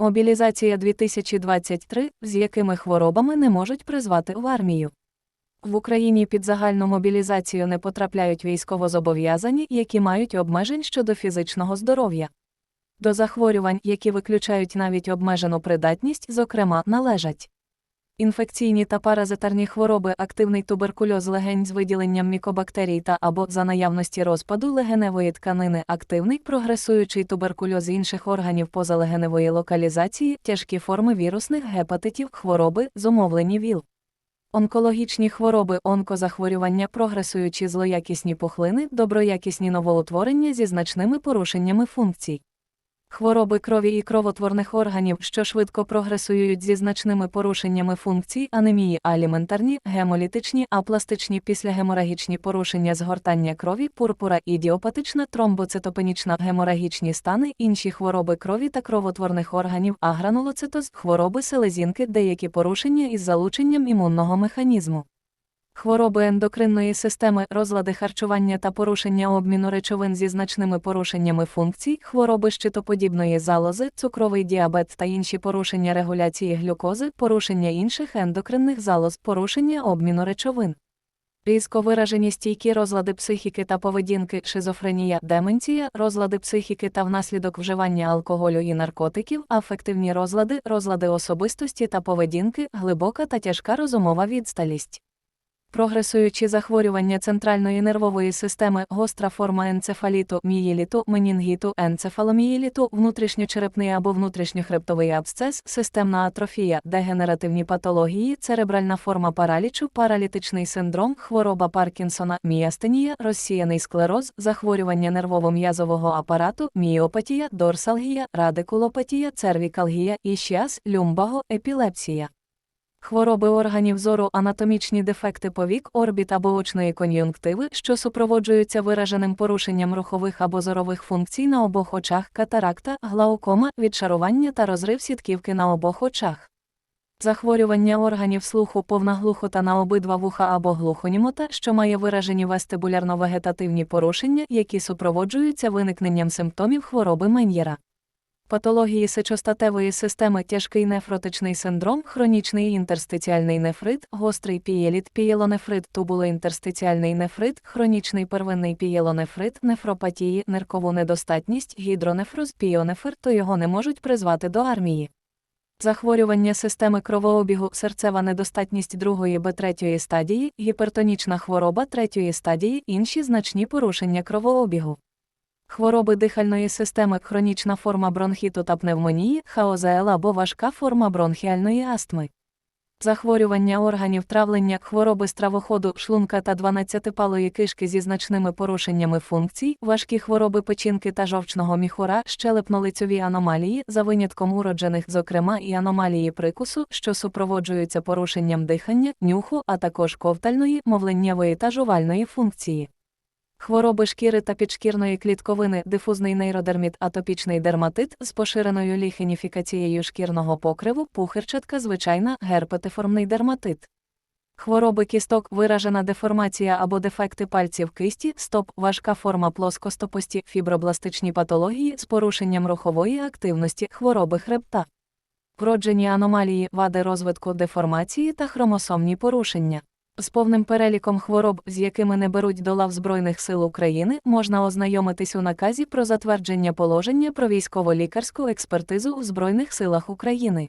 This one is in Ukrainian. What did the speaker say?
Мобілізація 2023, з якими хворобами не можуть призвати в армію. В Україні під загальну мобілізацію не потрапляють військовозобов'язані, які мають обмежень щодо фізичного здоров'я. До захворювань, які виключають навіть обмежену придатність, зокрема, належать інфекційні та паразитарні хвороби, активний туберкульоз легень з виділенням мікобактерій та або за наявності розпаду легеневої тканини, активний прогресуючий туберкульоз інших органів позалегеневої локалізації, тяжкі форми вірусних гепатитів, хвороби, зумовлені ВІЛ. Онкологічні хвороби, онкозахворювання, прогресуючі злоякісні пухлини, доброякісні новоутворення зі значними порушеннями функцій. Хвороби крові і кровотворних органів, що швидко прогресують зі значними порушеннями функцій, анемії, аліментарні, гемолітичні, апластичні післягеморагічні порушення згортання крові, пурпура, ідіопатична, тромбоцитопенічна, геморагічні стани, інші хвороби крові та кровотворних органів, агранулоцитоз, хвороби селезінки, деякі порушення із залученням імунного механізму. Хвороби ендокринної системи, розлади харчування та порушення обміну речовин зі значними порушеннями функцій, хвороби щитоподібної залози, цукровий діабет та інші порушення регуляції глюкози, порушення інших ендокринних залоз, порушення обміну речовин. Різко виражені стійкі розлади психіки та поведінки, шизофренія, деменція, розлади психіки та внаслідок вживання алкоголю і наркотиків, афективні розлади, розлади особистості та поведінки, глибока та тяжка розумова відсталість. Прогресуючі захворювання центральної нервової системи, гостра форма енцефаліту, мієліту, менінгіту, енцефаломієліту, внутрішньочерепний або внутрішньохребтовий абсцес, системна атрофія, дегенеративні патології, церебральна форма паралічу, паралітичний синдром, хвороба Паркінсона, міастенія, розсіяний склероз, захворювання нервово-м'язового апарату, міопатія, дорсалгія, радикулопатія, цервікалгія, ішіаз, люмбаго, епілепсія. Хвороби органів зору, анатомічні дефекти повік, орбіт або очної кон'юнктиви, що супроводжуються вираженим порушенням рухових або зорових функцій на обох очах, катаракта, глаукома, відшарування та розрив сітківки на обох очах. Захворювання органів слуху, повна глухота на обидва вуха або глухонімота, що має виражені вестибулярно-вегетативні порушення, які супроводжуються виникненням симптомів хвороби Мен'єра патології сечостатевої системи, тяжкий нефротичний синдром, хронічний інтерстиціальний нефрит, гострий пієліт, пієлонефрит, тубулоінтерстиціальний нефрит, хронічний первинний пієлонефрит, нефропатії, ниркову недостатність, гідронефроз, піонефр, то його не можуть призвати до армії. Захворювання системи кровообігу, серцева недостатність другої б третьої стадії, гіпертонічна хвороба третьої стадії, інші значні порушення кровообігу. Хвороби дихальної системи, хронічна форма бронхіту та пневмонії, хаозел або важка форма бронхіальної астми. Захворювання органів травлення, хвороби стравоходу, шлунка та 12-палої кишки зі значними порушеннями функцій, важкі хвороби печінки та жовчного міхура, щелепно-лицьові аномалії, за винятком уроджених, зокрема і аномалії прикусу, що супроводжуються порушенням дихання, нюху, а також ковтальної, мовленнєвої та жувальної функції. Хвороби шкіри та підшкірної клітковини, дифузний нейродерміт, атопічний дерматит з поширеною ліхеніфікацією шкірного покриву, пухирчатка, звичайна, герпетиформний дерматит. Хвороби кісток, виражена деформація або дефекти пальців кисті, стоп, важка форма плоскостопості, фібробластичні патології з порушенням рухової активності, хвороби хребта. Вроджені аномалії, вади розвитку деформації та хромосомні порушення. З повним переліком хвороб, з якими не беруть до лав Збройних сил України, можна ознайомитись у наказі про затвердження положення про військово-лікарську експертизу у Збройних силах України.